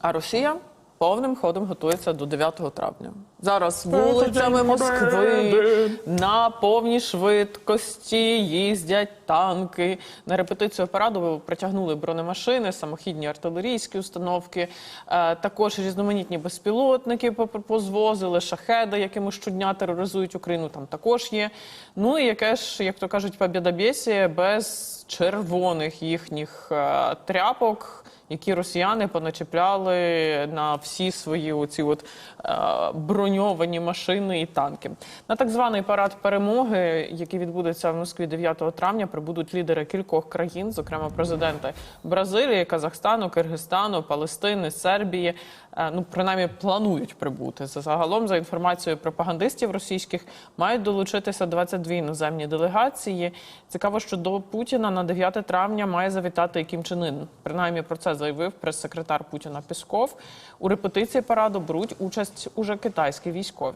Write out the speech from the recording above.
А Росія повним ходом готується до 9 травня. Зараз вулицями Москви на повній швидкості їздять танки. На репетицію параду притягнули бронемашини, самохідні артилерійські установки, е, також різноманітні безпілотники позвозили, шахеди, якими щодня тероризують Україну. Там також є. Ну і яке ж, як то кажуть, побєдобєсія без червоних їхніх е, тряпок які росіяни поначепляли на всі свої оці от е, броньовані машини і танки. На так званий парад перемоги, який відбудеться в Москві 9 травня, прибудуть лідери кількох країн, зокрема президенти Бразилії, Казахстану, Киргизстану, Палестини, Сербії. Е, ну принаймні планують прибути. За загалом, за інформацією пропагандистів російських, мають долучитися 22 іноземні делегації. Цікаво, що до Путіна на 9 травня має завітати і Кім Чен Ын. Принаймні про це заявив прес-секретар Путіна Пісков. У репетиції параду беруть участь уже китайські військові.